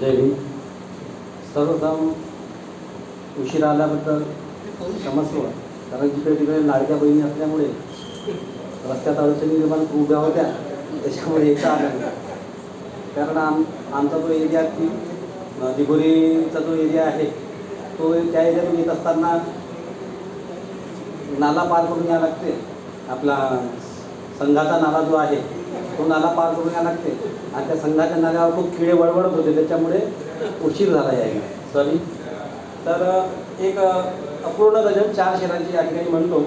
जय भीम सर्वप्रथम उशिरा आल्याबद्दल क्षमस्व कारण जिकडे तिकडे लाडक्या बहिणी असल्यामुळे रस्त्यात अडचणी निर्माण उभ्या होत्या. त्याच्यामुळे येता आलं कारण आम आमचा जो एरिया की दिगोरीचा जो एरिया आहे तो त्या एरियातून येत असताना नाला पार करून यावं लागते. आपला संघाचा नाला जो आहे तो नाला पार करून यायला लागते. आणि त्या संघाच्या नाल्यावर खूप किडे वळवळत होते. त्याच्यामुळे उशीर झाला यायला सॉरी. तर एक अपूर्ण गजन चार शेरांची या ठिकाणी म्हणतो.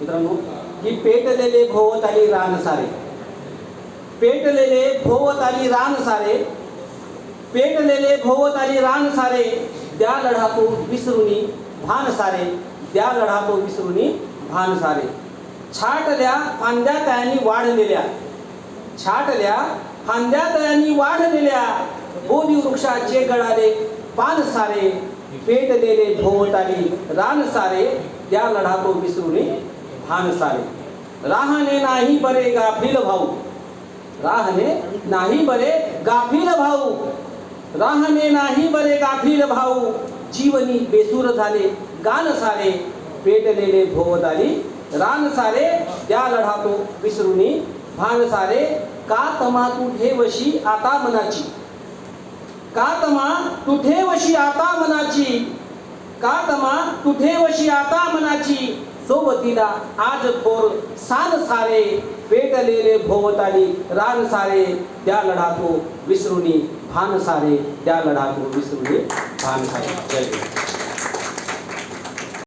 मित्रांनो की पेटलेले भोवत आली रान सारे. पेटलेले भोवत आली रान सारे. पेटलेले भोवत आली रान सारे. द्या लढातो विसरुनी भान सारे. द्या लढातो विसरुनी भान सारे. छाटल्या फांद्या तयांनी वाढलेल्या छाटल्या फांद्या तयांनी वाढलेल्या बोधी वृक्षाचे गळाले पान सारे पेटलेले भोवताली रान सारे त्या लढातो तो भान सारे. राहणे नाही बरे गाफील भाऊ. राहणे नाही बरे गाफील भाऊ. राहणे नाही बरे गाफील भाऊ. जीवनी बेसूर झाले गान सारे पेटलेले भोवताली रान सारे त्या लढातो विसरुनी. भान सारे का तमा तू ठेवशी आता मनाची? का तमा तू ठेवशी आता मनाची? का तमा तू ठेवशी आता मनाची? सोबतीला आज थोर सान सारे पेटलेले भोवताली रान सारे त्या लढातो विसरुनी. भान सारे त्या लढातो विसरुनी. भान सारे. जय